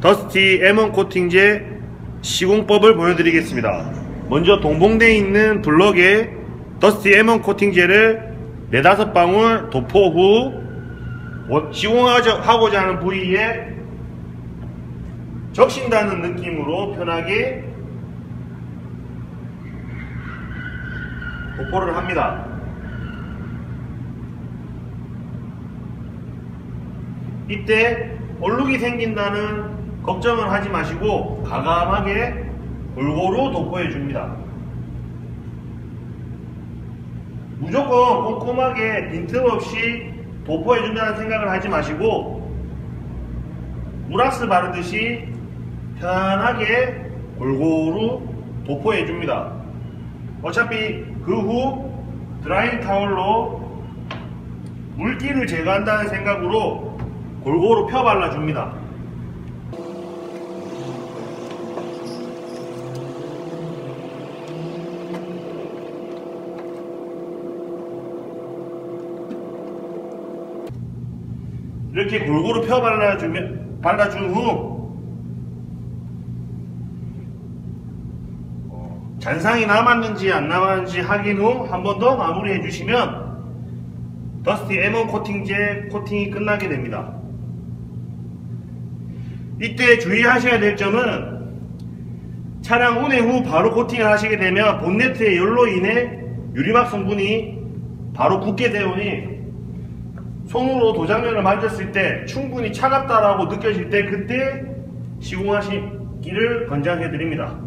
더스티 M1 코팅제 시공법을 보여드리겠습니다. 먼저 동봉되어 있는 블럭에 더스티 M1 코팅제를 4, 5방울 도포 후 원- 시공하고자 하는 부위에 적신다는 느낌으로 편하게 도포를 합니다. 이때 얼룩이 생긴다는 걱정을 하지 마시고 가감하게 골고루 도포해 줍니다. 무조건 꼼꼼하게 빈틈없이 도포해 준다는 생각을 하지 마시고 무락스 바르듯이 편하게 골고루 도포해 줍니다. 어차피 그 후 드라잉 타월로 물기를 제거한다는 생각으로 골고루 펴 발라줍니다. 이렇게 골고루 펴 발라주면, 발라준 후 어, 잔상이 남았는지 안 남았는지 확인 후 한 번 더 마무리해 주시면 더스티 M1 코팅제 코팅이 끝나게 됩니다. 이때 주의하셔야 될 점은 차량 운행 후 바로 코팅을 하시게 되면 본네트의 열로 인해 유리막 성분이 바로 굳게 되오니 손으로 도장면을 만졌을 때 충분히 차갑다라고 느껴질 때 그때 시공하시기를 권장해 드립니다.